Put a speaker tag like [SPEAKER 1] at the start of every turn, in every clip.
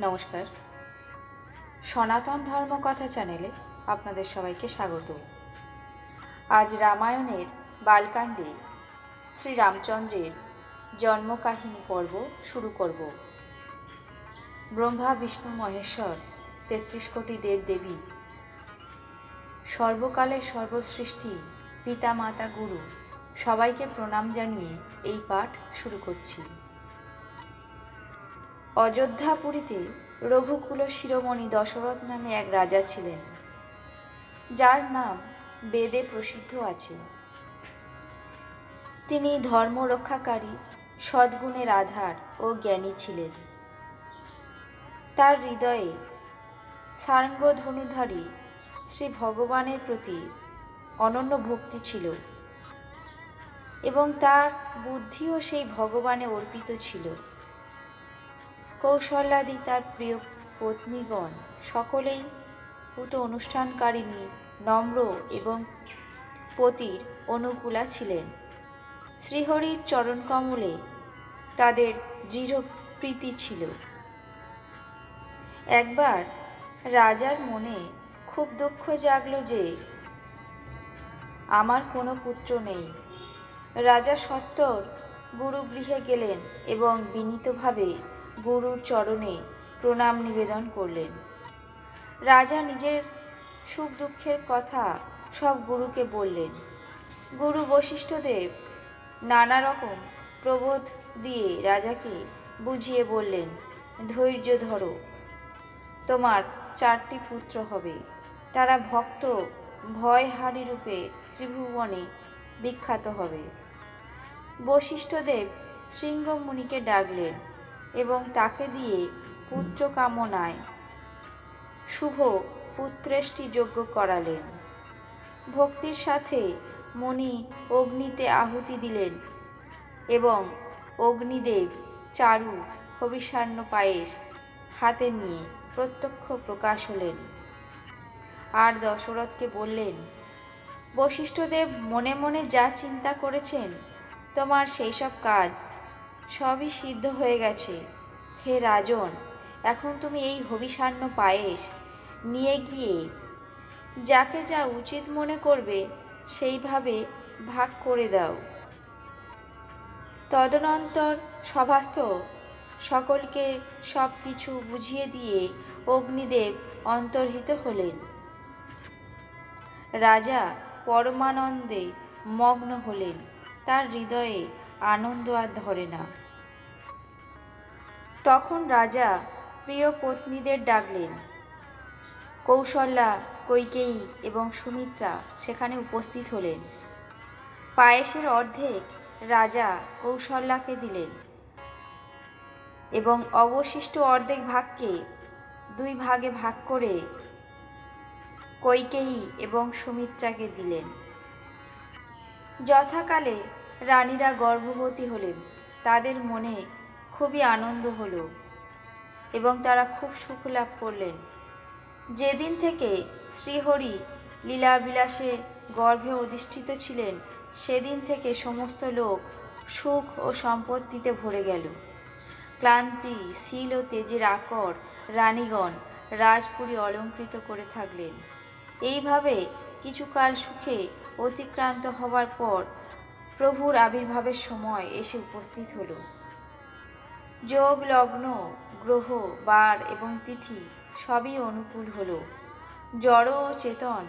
[SPEAKER 1] নমস্কার। সনাতন ধর্ম কথা চ্যানেলে আপনাদের সবাইকে স্বাগত। আজ রামায়ণের বালকাণ্ডে শ্রী রামচন্দ্রের জন্মকাহিনী পর্ব শুরু করব। ব্রহ্মা, বিষ্ণু, মহেশ্বর, তেত্রিশ কোটি দেব দেবী সর্বকালের সর্বসৃষ্টি, পিতা, মাতা, গুরু, সবাইকে প্রণাম জানিয়ে এই পাঠ শুরু করছি। অযোধ্যাপুরীতে রঘুকুল শিরোমণি দশরথ নামে এক রাজা ছিলেন। যার নাম বেদে প্রসিদ্ধ আছে। তিনি ধর্ম রক্ষাকারী, সদ্গুণের আধার ও জ্ঞানী ছিলেন। তার হৃদয়ে সারঙ্গ ধনুধারী শ্রী ভগবানের প্রতি অনন্য ভক্তি ছিল এবং তার বুদ্ধিও সেই ভগবানে অর্পিত ছিল। কৌশলাদি তার প্রিয় পত্নীগণ। সকলেই পুত অনুষ্ঠানকারিণী, নম্র এবং পতির অনুকূলা ছিলেন। শ্রীহরির চরণকমলে তাদের দৃঢ় প্রীতি ছিল। একবার রাজার মনে খুব দুঃখ জাগলো যে, আমার কোনো পুত্র নেই। রাজা সত্তর গুরুগৃহে গেলেন এবং বিনীতভাবে গুরুর চরণে প্রণাম নিবেদন করলেন। রাজা নিজের সুখ দুঃখের কথা সব গুরুকে বললেন। গুরু বশিষ্ঠদেব নানা রকম প্রবোধ দিয়ে রাজাকে বুঝিয়ে বললেন, ধৈর্য ধরো। তোমার চারটি পুত্র হবে। তারা ভক্ত, ভয়হারি রূপে ত্রিভুবনে বিখ্যাত হবে। বশিষ্ঠদেব শৃঙ্গমুনিকে ডাকলেন এবং তাকে দিয়ে পুত্র কামনায় শুভ পুত্রেষ্টি যজ্ঞ করালেন। ভক্তির সাথে মণি অগ্নিতে আহুতি দিলেন এবং অগ্নিদেব চারু হবিষান্ন পায়েস হাতে নিয়ে প্রত্যক্ষ প্রকাশ হলেন। আর দশরথকে বললেন, বশিষ্ঠদেব মনে মনে যা চিন্তা করেছেন, তোমার সেই সব কাজ সবই সিদ্ধ হয়ে গেছে। হে রাজন, এখন তুমি এই হবিষান্ন পায়েস নিয়ে গিয়ে যাকে যা উচিত মনে করবে সেইভাবে ভাগ করে দাও। তদনন্তর সভাস্থ সকলকে সব কিছু বুঝিয়ে দিয়ে অগ্নিদেব অন্তর্হিত হলেন। রাজা পরমানন্দে মগ্ন হলেন। তার হৃদয়ে আনন্দ আর ধরে না। তখন রাজা প্রিয় পত্নীদের ডাকলেন কৌশল্যা কৈকেয়ী এবং সুমিত্রা সেখানে উপস্থিত হলেন। পায়েসের অর্ধেক রাজা কৌশল্যাকে দিলেন এবং অবশিষ্ট অর্ধেক ভাগকে দুই ভাগে ভাগ করে কৈকেয়ী এবং সুমিত্রাকে দিলেন। যথাকালে রানীরা গর্ভবতী হলেন। তাদের মনে খুবই আনন্দ হলো এবং তারা খুব সুখ লাভ করলেন। যেদিন থেকে শ্রীহরি লীলাবিলাসে গর্ভে অধিষ্ঠিত ছিলেন, সেদিন থেকে সমস্ত লোক সুখ ও সম্পত্তিতে ভরে গেল। ক্লান্তি, শীল ও তেজের আকর রানীগণ রাজপুরী অলঙ্কৃত করে থাকলেন। এইভাবে কিছুকাল সুখে অতিক্রান্ত হবার পর প্রভুর আবির্ভাবের সময় এসে উপস্থিত হলো। যোগ, লগ্ন, গ্রহ, বার এবং তিথি সবই অনুকূল হল। জড় ও চেতন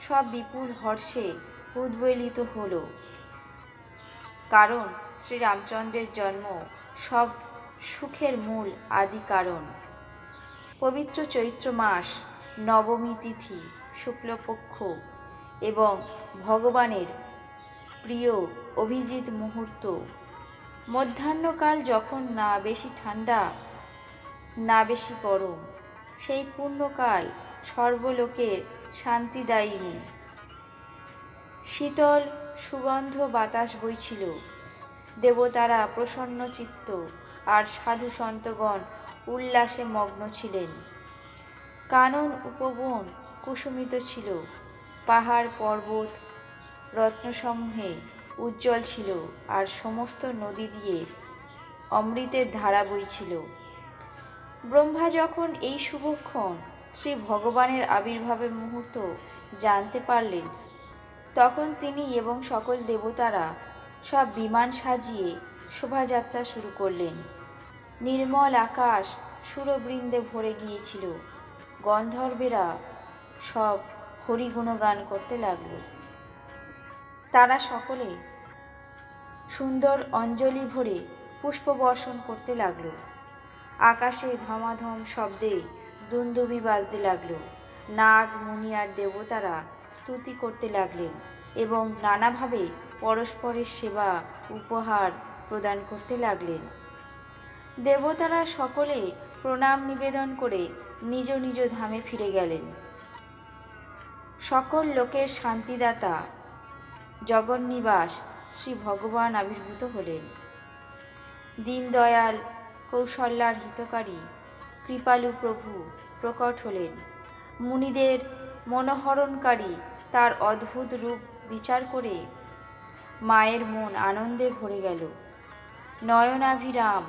[SPEAKER 1] সব বিপুল হর্ষে উদ্বেলিত হলো। কারণ শ্রীরামচন্দ্রের জন্ম সব সুখের মূল আদি কারণ। পবিত্র চৈত্র মাস, নবমী তিথি, শুক্লপক্ষ এবং ভগবানের প্রিয় অভিজিৎ মুহূর্ত। মধ্যাহ্নকাল যখন না বেশি ঠান্ডা না বেশি গরম, সেই পূর্ণকাল সর্বলোকের শান্তিদায়িনী শীতল, সুগন্ধ বাতাস বইছিল। দেবতারা প্রসন্ন চিত্ত আর সাধু সন্তগণ উল্লাসে মগ্ন ছিলেন। কানন উপবন কুসুমিত ছিল। পাহাড় পর্বত, রত্নসমূহে উজ্জ্বল ছিল আর সমস্ত নদী দিয়ে অমৃতের ধারা বইছিল। ব্রহ্মা যখন এই শুভক্ষণ শ্রী ভগবানের আবির্ভাবের মুহূর্ত জানতে পারলেন, তখন তিনি এবং সকল দেবতারা সব বিমান সাজিয়ে শোভাযাত্রা শুরু করলেন। নির্মল আকাশ সুরবৃন্দে ভরে গিয়েছিল। গন্ধর্বেরা সব হরিগুণগান করতে লাগল। তারা সকলে সুন্দর অঞ্জলি ভরে পুষ্পবর্ষণ করতে লাগল। আকাশে ধমাধম শব্দে দুন্দুবি বাজতে লাগল। নাগ, মুনি আর দেবতারা স্তুতি করতে লাগলেন এবং নানাভাবে পরস্পরের সেবা, উপহার প্রদান করতে লাগলেন। দেবতারা সকলে প্রণাম নিবেদন করে নিজ নিজ ধামে ফিরে গেলেন। সকল লোকের শান্তিদাতা, জগন্নিবাস শ্রী ভগবান আবির্ভূত হলেন। দীনদয়াল কৌশল্যার হিতকারী, কৃপালু প্রভু প্রকট হলেন। মুনিদের মনোহরণকারী তার অদ্ভুত রূপ বিচার করে মায়ের মন আনন্দে ভরে গেল। নয়নাভিরাম,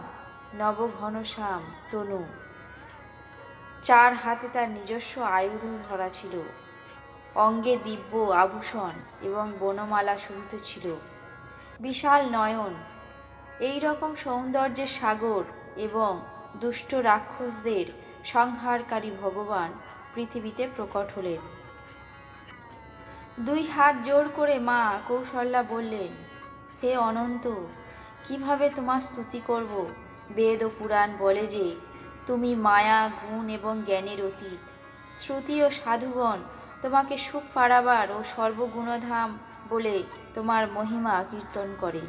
[SPEAKER 1] নবঘনশ্যাম, তনু। চার হাতে তার নিজস্ব আয়ুধ ধরা ছিল। অঙ্গে দিব্য আভূষণ এবং বনমালা শোভিত ছিল। বিশাল নয়ন। এই রকম সৌন্দর্যের সাগর এবং দুষ্ট রাক্ষসদের সংহারকারী ভগবান পৃথিবীতে প্রকট হলেন। দুই হাত জোর করে মা কৌশল্যা বললেন, হে অনন্ত, কীভাবে তোমার স্তুতি করব? বেদ ও পুরাণ বলে যে, তুমি মায়া, গুণ এবং জ্ঞানের অতীত। শ্রুতি ও সাধুগণ তোমাকে সুখ পাড়াবার ও সর্বগুণধাম বলে তোমার মহিমা কীর্তন করে।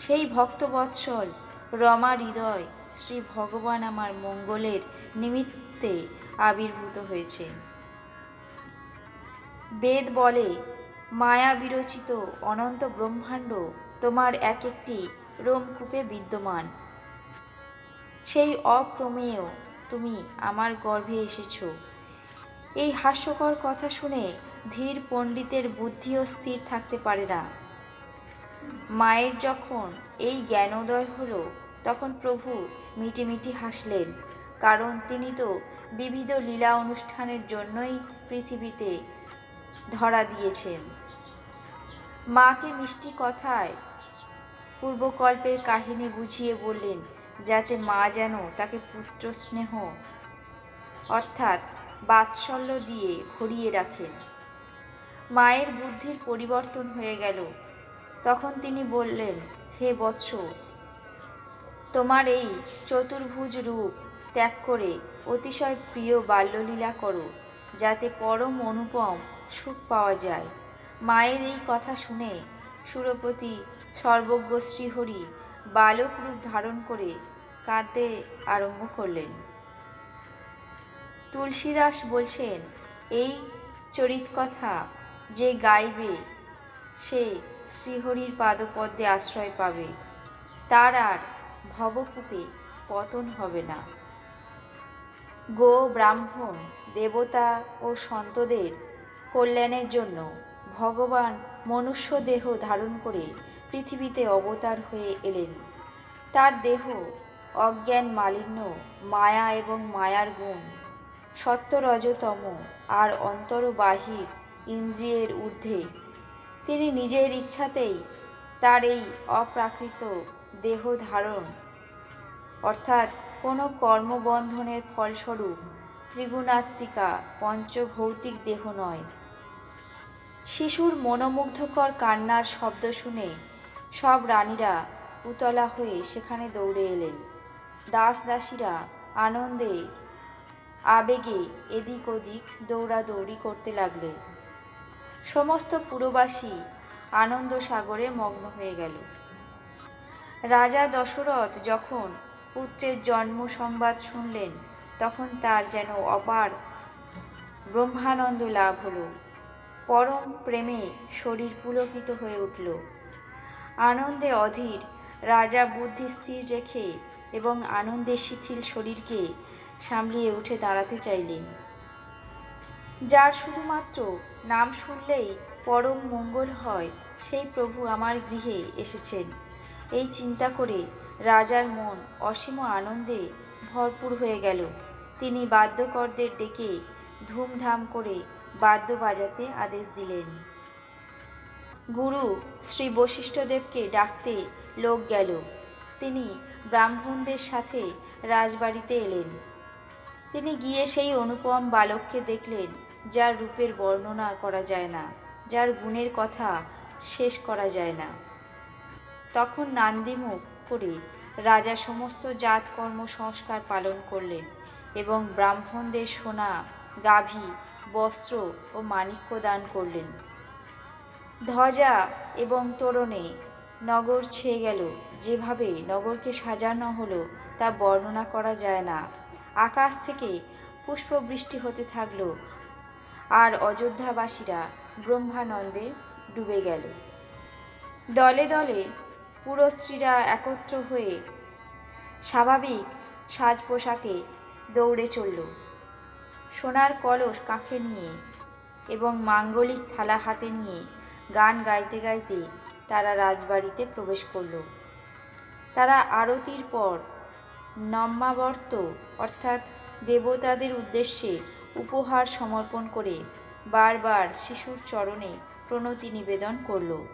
[SPEAKER 1] সেই ভক্তবৎসল রমা হৃদয় শ্রী ভগবান আমার মঙ্গলের নিমিত্তে আবির্ভূত হয়েছে। বেদ বলে, মায়া বিরচিত অনন্ত ব্রহ্মাণ্ড তোমার এক একটি রোমকূপে বিদ্যমান। সেই অপ্রমেয় তুমি আমার গর্ভে এসেছ। এই হাস্যকর কথা শুনে ধীর পণ্ডিতের বুদ্ধিও স্থির থাকতে পারে না। মায়ের যখন এই জ্ঞানোদয় হলো, তখন প্রভু মিটিমিটি হাসলেন, কারণ তিনি তো বিবিধ লীলা অনুষ্ঠানের জন্যই পৃথিবীতে ধরা দিয়েছেন। মাকে মিষ্টি কথায় পূর্বকল্পের কাহিনী বুঝিয়ে বললেন, যাতে মা যেন তাকে পুত্র স্নেহ অর্থাৎ বাৎসল্য দিয়ে ভরিয়ে রাখেন। মায়ের বুদ্ধির পরিবর্তন হয়ে গেল। তখন তিনি বললেন, হে বৎস, তোমার এই চতুর্ভুজ রূপ ত্যাগ করে অতিশয় প্রিয় বাল্যলীলা করো, যাতে পরম অনুপম সুখ পাওয়া যায়। মায়ের এই কথা শুনে সুরপতি সর্বজ্ঞ শ্রীহরি বালক রূপ ধারণ করে কাঁদতে আরম্ভ করলেন। তুলসীদাস বলছেন, এই চরিত কথা যে গাইবে, সে শ্রীহরির পাদপদ্মে আশ্রয় পাবে। তার আর ভবকূপে পতন হবে না। গো ব্রাহ্মণ, দেবতা ও সন্তদের কল্যাণের জন্য ভগবান মনুষ্য দেহ ধারণ করে পৃথিবীতে অবতার হয়ে এলেন। তার দেহ অজ্ঞান, মালিন্য, মায়া এবং মায়ার গুণ, সত্যরজতম আর অন্তর বাহির ইন্দ্রিয়ের ঊর্ধ্বে। তিনি নিজের ইচ্ছাতেই তার এই অপ্রাকৃত দেহ ধারণ, অর্থাৎ কোনো কর্মবন্ধনের ফলস্বরূপ ত্রিগুণাত্মিকা পঞ্চভৌতিক দেহ নয়। শিশুর মনোমুগ্ধকর কান্নার শব্দ শুনে সব রানীরা উতলা হয়ে সেখানে দৌড়ে এলেন। দাস দাসীরা আনন্দে আবেগে এদিক ওদিক দৌড়াদৌড়ি করতে লাগলে সমস্ত পুরবাসী আনন্দ সাগরে মগ্ন হয়ে গেল। রাজা দশরথ যখন পুত্রের জন্ম সংবাদ শুনলেন, তখন তার যেন অপার ব্রহ্মানন্দ লাভ হলো। পরম প্রেমে শরীর পুলকিত হয়ে উঠল। আনন্দে অধীর রাজা বুদ্ধি স্থির রেখে এবং আনন্দে শিথিল শরীরকে সামলিয়ে উঠে দাঁড়াতে চাইলেন। যার শুধুমাত্র নাম শুনলেই পরম মঙ্গল হয়, সেই প্রভু আমার গৃহে এসেছেন। এই চিন্তা করে রাজার মন অসীম আনন্দে ভরপুর হয়ে গেল। তিনি বাদ্যকরদের ডেকে ধুমধাম করে বাদ্য বাজাতে আদেশ দিলেন। গুরু শ্রী বশিষ্ঠদেবকে ডাকতে লোক গেল। তিনি ব্রাহ্মণদের সাথে রাজবাড়িতে এলেন। তিনি গিয়ে সেই অনুপম বালককে দেখলেন। যার রূপের বর্ণনা করা যায় না, যার গুণের কথা শেষ করা যায় না। তখন নান্দিমুখ করে রাজা সমস্ত জাতকর্ম সংস্কার পালন করলেন এবং ব্রাহ্মণদের সোনা, গাভী, বস্ত্র ও মাণিক্য দান করলেন। ধ্বজা এবং তোরণে নগর ছেয়ে গেল, যেভাবে নগরকে সাজানো হলো তা বর্ণনা করা যায় না। আকাশ থেকে পুষ্পবৃষ্টি হতে থাকল আর অযোধ্যাবাসীরা ব্রহ্মানন্দে ডুবে গেল। দলে দলে পুরস্ত্রীরা একত্র হয়ে স্বাভাবিক সাজ পোশাকে দৌড়ে চলল। সোনার কলস কাঁখে নিয়ে এবং মাঙ্গলিক থালা হাতে নিয়ে গান গাইতে গাইতে তারা রাজবাড়িতে প্রবেশ করল। তারা আরতির পর নম্মাবর্ত অর্থাৎ দেবতাদের উদ্দেশ্যে উপহার সমর্পণ করে বারবার শিশুর চরণে প্রণতি নিবেদন করল।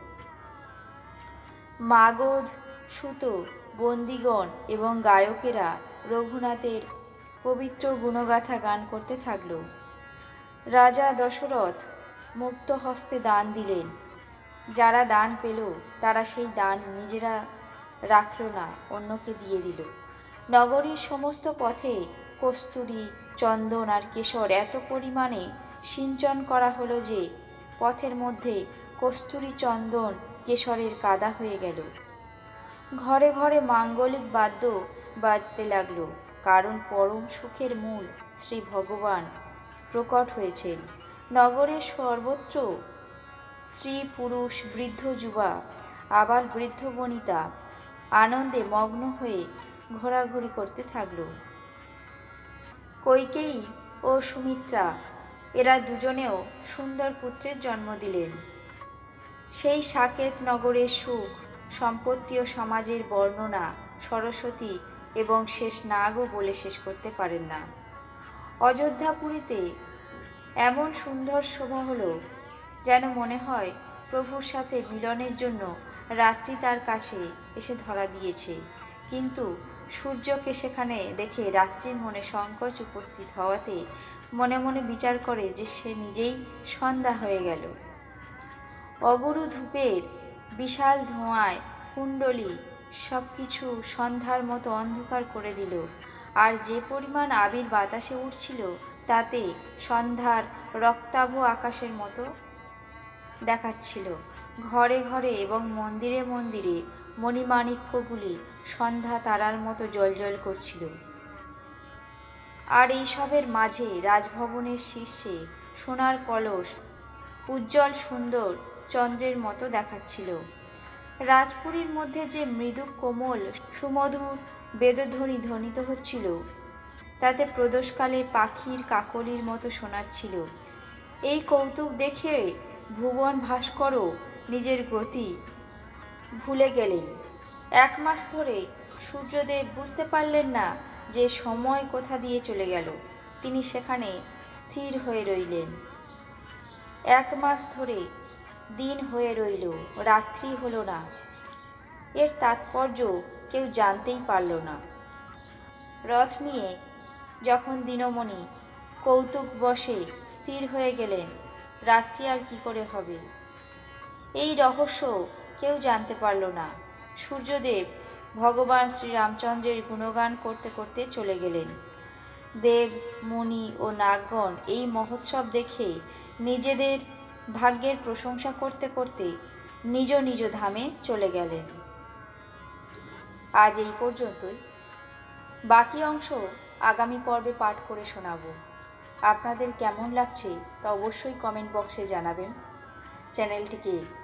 [SPEAKER 1] মাগধ, সুত, বন্দিগণ এবং গায়কেরা রঘুনাথের পবিত্র গুণগাথা গান করতে থাকল। রাজা দশরথ মুক্ত হস্তে দান দিলেন। যারা দান পেল, তারা সেই দান নিজেরা রাখল না, অন্যকে দিয়ে দিল। নগরীর সমস্ত পথে কস্তুরী চন্দন আর কেশর এত পরিমাণে সিঞ্চন করা হলো যে পথের মধ্যে কস্তুরী চন্দন কেশরের কাদা হয়ে গেল। ঘরে ঘরে মাঙ্গলিক বাদ্য বাজতে লাগল, কারণ পরম সুখের মূল শ্রী ভগবান প্রকট হয়েছেন। নগরের সর্বত্র স্ত্রী, পুরুষ, বৃদ্ধ, যুবা আবার বৃদ্ধ, বনিতা আনন্দে মগ্ন হয়ে ঘোরাঘুরি করতে থাকল। কৈকেয়ী ও সুমিত্রা, এরা দুজনেও সুন্দর পুত্রের জন্ম দিলেন। সেই সাকেত নগরের সুখ, সম্পত্তি ও সমাজের বর্ণনা সরস্বতী এবং শেষ নাগও বলে শেষ করতে পারেন না। অযোধ্যাপুরীতে এমন সুন্দর শোভা হলো যেন মনে হয় প্রভুর সাথে মিলনের জন্য রাত্রি তার কাছে এসে ধরা দিয়েছে। কিন্তু সূর্যকে সেখানে দেখে রাত্রির মনে সংকোচ উপস্থিত হওয়াতে মনে মনে বিচার করে যে সে নিজেই সন্ধ্যা হয়ে গেল। অগুরু ধূপের বিশাল ধোঁয়ায় কুণ্ডলী সব কিছু সন্ধ্যার মতো অন্ধকার করে দিল। আর যে পরিমাণ আবির বাতাসে উঠছিল তাতে সন্ধ্যার রক্তাভ আকাশের মতো দেখাচ্ছিল। ঘরে ঘরে এবং মন্দিরে মন্দিরে মণিমাণিক্যগুলি সন্ধ্যা তারার মতো জলজল করছিল। আর এইসবের মাঝে রাজভবনের শীর্ষে সোনার কলস, উজ্জ্বল সুন্দর চন্দ্রের মতো দেখাচ্ছিল। রাজপুরীর মধ্যে যে মৃদু কোমল, সুমধুর বেদধ্বনি ধ্বনিত হচ্ছিল, তাতে প্রদোষকালে পাখির কাকলির মতো শোনাচ্ছিল। এই কৌতুক দেখে ভুবন ভাস্করও নিজের গতি ভুলে গেলেন। এক মাস ধরে সূর্যদেব বুঝতে পারলেন না যে সময় কোথা দিয়ে চলে গেল। তিনি সেখানে স্থির হয়ে রইলেন। এক মাস ধরে দিন হয়ে রইল, রাত্রি হলো না। এর তাৎপর্য কেউ জানতেই পারল না। রথ নিয়ে যখন দিনমণি কৌতুক বসে স্থির হয়ে গেলেন, রাত্রি আর কি করে হবে? এই রহস্য কেউ জানতে পারল না। সূর্যদেব ভগবান শ্রীরামচন্দ্রের গুণগান করতে করতে চলে গেলেন। দেব, মুনি ও নাগগণ এই মহোৎসব দেখে নিজেদের ভাগ্যের প্রশংসা করতে করতে নিজ নিজ ধামে চলে গেলেন। আজ এই পর্যন্তই। বাকি অংশ আগামী পর্বে পাঠ করে শোনাবো। আপনাদের কেমন লাগছে তা অবশ্যই কমেন্ট বক্সে জানাবেন। চ্যানেলটিকে